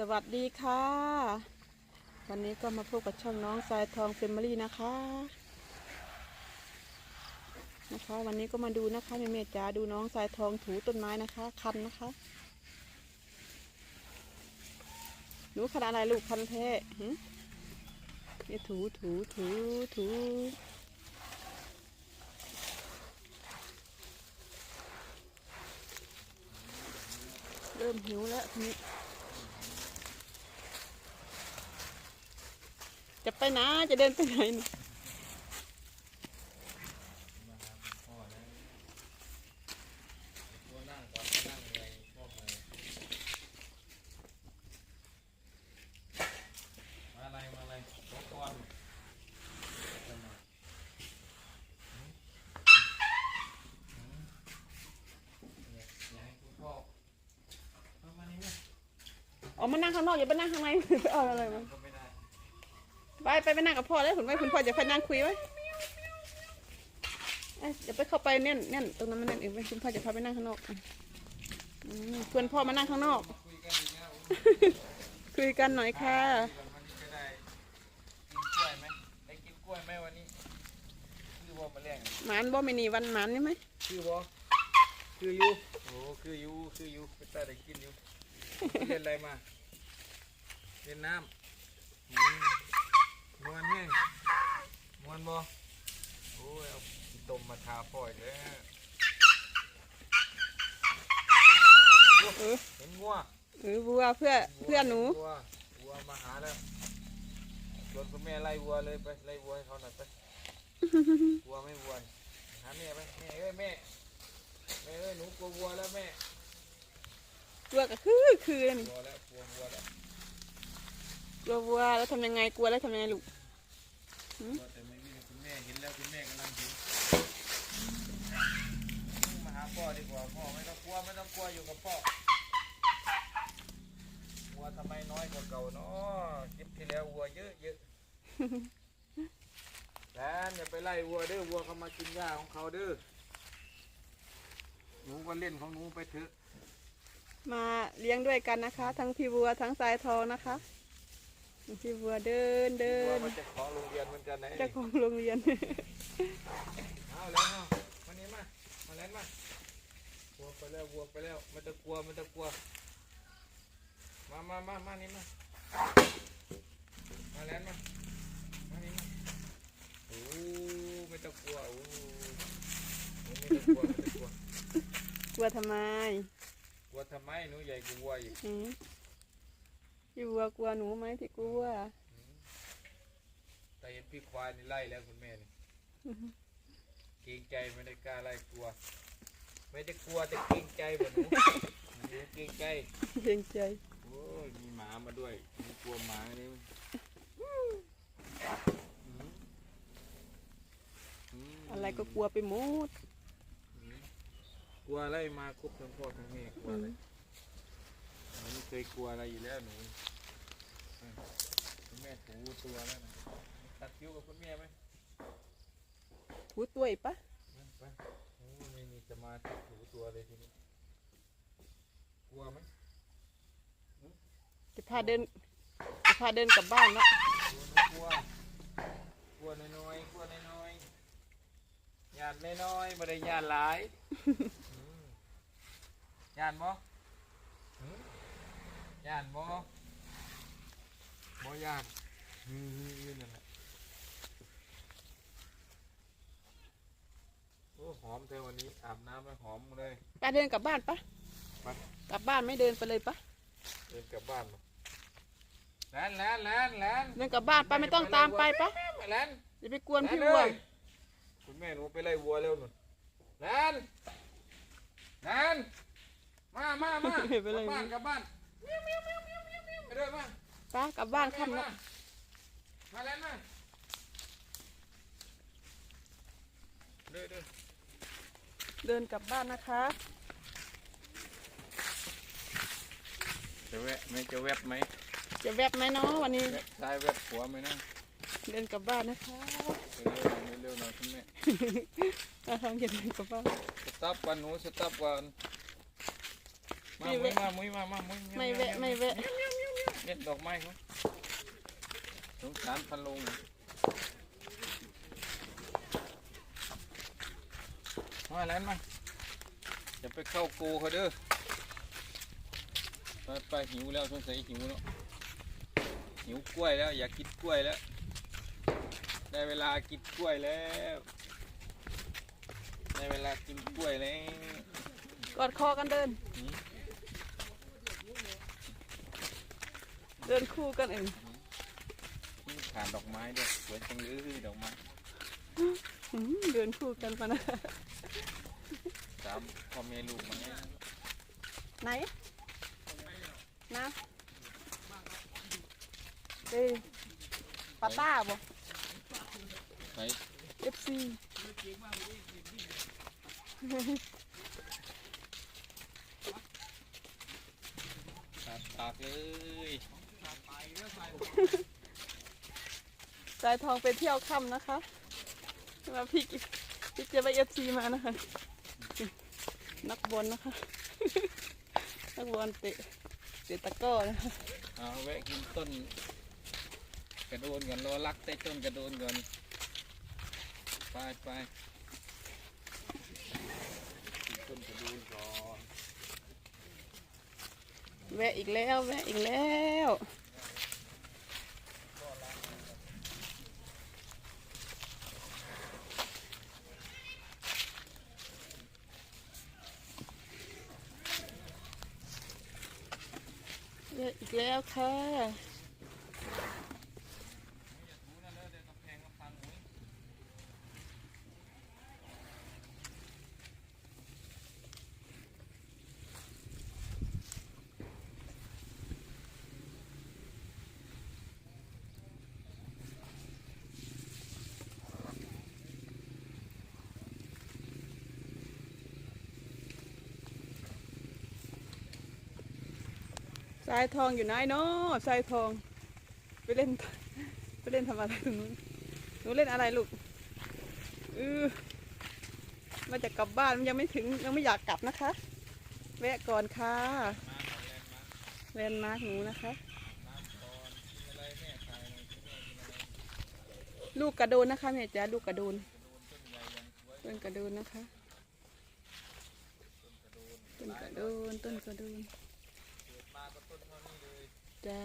สวัสดีค่ะ วันนี้ก็มาพบกับช่องน้องสายทองเฟมิลี่นะคะ นะคะ วันนี้ก็มาดูนะคะแม่เมจ๋าดูน้องสายทองถูต้นไม้นะคะ คันนะคะหนูคันอะไรลูกคันแท้หึนี่ถูถูถูถูเริ่มหิวแล้วทีนี้ จะไปไหนจะเดินไปไหนนี่ตัวนั่งก่อนนั่งเลยพวกเลยมาอะไรมาอะไรขอก่อมาหืมหืมเนี่ยอ๋อมานั่งข้างนอกอย่าไปนั่งข้างในเอาอะไรมา ไม่ได้ไปไปไปนั่งกับพ่อแล้วคุณไว้คุณพ่อจะไปนั่งคุยไว้เอ้ยอย่าไปเข้าไปเนี่ยเนี่ยตรงนั้นมันเนี่ยเองไว้คุณพ่อจะพาไปนั่งข้างนอกอะอืมชวนพ่อมานั่งข้างนอกมาคุยกันอีกแล้วคุยกันหน่อยค่ะวันนี้จะได้กินกล้วยไหมได้กินกล้วยไหมวันนี้คือว่ามาแรงหมานบ่ไม่นีวันหมานนี่ไหมคือบ่คืออยู่โอ้คืออยู่คืออยู่ไปตาได้กินอยู่เรียนอะไรมาเรียนน้ำอื มมวนแห้งมวนบ่โอ้ยเอาขี้ต้มมาทาพ่อยเลยเออเห็นงัวเออวัวเพื่อเพื่อนหนูวัววัวมาหาแล้วชวนคุณแม่ไล่วัวเลยไปไล่วัวให้เขาหน่อยไปวัวไม่วัวนี่หาแม่ไปแม่เอ้ยแม่แม่เอ้ยหนูกลัววัวแล้วแม่วัวก็คือคือนี่วัวแล้วกลัววัวแล้ว กลัววัวแล้วทำยังไงกลัวแล้วทำยังไงลูกว่าแต่ไม่มีคุณแม่เห็นแล้วคุณแม่กำลังเห็นมาหาพ่อดีกว่าพ่อไม่ต้องกลัวไม่ต้องกลัวอยู่กับพ่อวัวทำไมน้อยกว่าเก่าเนาะคลิปที่แล้ววัวเยอะเยอะแลนอย่าไปไล่วัวเด้อวัวเขามากินหญ้าของเขาเด้อหนูก็เล่นของหนูไปเถอะมาเลี้ยงด้วยกันนะคะ ทั้งพี่วัวทั้งสายทองนะคะ พี่วัวเดินเดิวัวนมันจะขอโรงเรียนเหมือนกันไหนเจ้าของโรงเรียนเอาแล้วเอามานี่มามาแล้วมาวัวไปแล้ววัวไปแล้วไม่ต้องกลัวไม่ต้องกลัว มามามามานี่มามาแล้วมามานี่มาโอ้ไม่ต้องกลัวโอ้โอ้ไม่ต้องกลัวไม่ต้องกลัวกลัวทำไมกลัวทำไมหนูใหญ่กว่าวัวอีกหืม พี่วัวกลัวหนูไหมพี่กลัวแต่เห็นพี่ควายนี่ไล่แล้วคุณแม่นี่เกรงใจไม่ได้กล้าไล่กลัว ไม่ได้กลัวแต่เกรงใจแบบหนูหนูเกรงใจ เกรงใจ โอ้ยมีหมามาด้วยหนูกลัวหมานี่มันอืมมอะไรก็กลัวไปหมดอืมกลัวอะไรมาครบทั้งพ่อทั้งแม่กลัวอะไรหนูไม่ เคยกลัวอะไรอยู่แล้วหนูอืมคุณแม่ถูตัวแล้วนะตัดคิ้วกับคุณแม่ไหมถูตัวอีกปะไปไปโอ้ไม่มีสมาธิถูตัวเลยทีนี้ กลัวไหมจะพาเดินจะพาเดินกลับบ้านละกลัวนะกลัวกลัวน้อยๆกลัวน้อยๆยานน้อยๆไม่ได้ยานหลายอืมยานบ่หืม ยานบ่บ่ยานอืมนั่นแหละโอ้หอมเธอวันนี้อาบน้ำแล้วหอมเลยไปเดินกลับบ้านปะไปกลับบ้านไม่เดินไปเลยปะเดินกลับบ้านมาแลนแลนแลนแลนเดินกลับบ้านไปไม่ต้องตามไปปะแลนอย่าไปกวนพี่แลนวัวเอ้ยคุณแม่หนูไปไล่วัวเร็วหน่อยแลนแลนมามามาไปเลยกลับบ้านกลับบ้าน ไปเดินมาปกลับบ้านค่ำแล้วมาแลนมาเดินเดินเดินกลับบ้านนะคะ จะแวะไหมจะแวบไหมจะแวบไหมเนาะวันนี้ แวบซ้ายแวบขวาไหมนะเดินกลับบ้านนะคะเร็วๆหน่อยเร็วๆหน่อยคุณแม่ เราทำเดินกลับบ้านสต็อปก่อนหนูสต็อปก่อน มาไม่มุ้ยแวะมามุ้ยมามามุ้ยไม่แวะไม่แวะเมียวเมียวเมียวเม็ดดอกไม้เขาสงสารพันลงมาแล้วมาจะไปเข้าโกเขาเด้อไปไปหิวแล้วสงสัยหิวแล้วหิวกล้วยแล้ว อยากกินกล้วยแล้ว ได้เวลากินกล้วยแล้ว ได้เวลากินกล้วยแล้วกอดคอกันเดิน หืม เดินคู่กันเองนี่ขาดดอกไม้ด้วยสวยจังเลยดอกไม้หืมเดินคู่กันปะนะสามพ่อแม่ลูกมาเนี่ยไหนนะเอ้ยปาต้าบ่ไป FC ขาดปากเลย สายทองไปเที่ยวค่ำนะคะมาพี่กิพี่เจะไปเอฟซีมานะคะ นักบอลนะคะ นักบอลเตะเตะตะกร้อนะคะเอาแวะกินต้น กระโดนก่อนรอรักใต้ต้นกระโดนก่อน ไปไปกินต้นกระโดนก่อนแวะอีกแล้วแวะอีกแล้ว เยอะอีกแล้วค่ะ ถูนั่นเลยเดี๋ยวกำแพงก็พังหมด สายทองอยู่ไหนเนาะสายทอง ไปเล่น ไปเล่นทำอะไรตรงนู้นหนูเล่นอะไรลูกเออมาจะกลับบ้านมันยังไม่ถึงยังไม่อยากกลับนะคะ แวะก่อนค่ะมาหน่อยแลนด์มาร์กหนูนะคะ ลูกกระโดนนะคะแม่จ๋าลูกกระโดนต้นกระโดนนะคะต้นกระโดนต้นกระโดน ก็ต้นเท่านี้เลย จ้า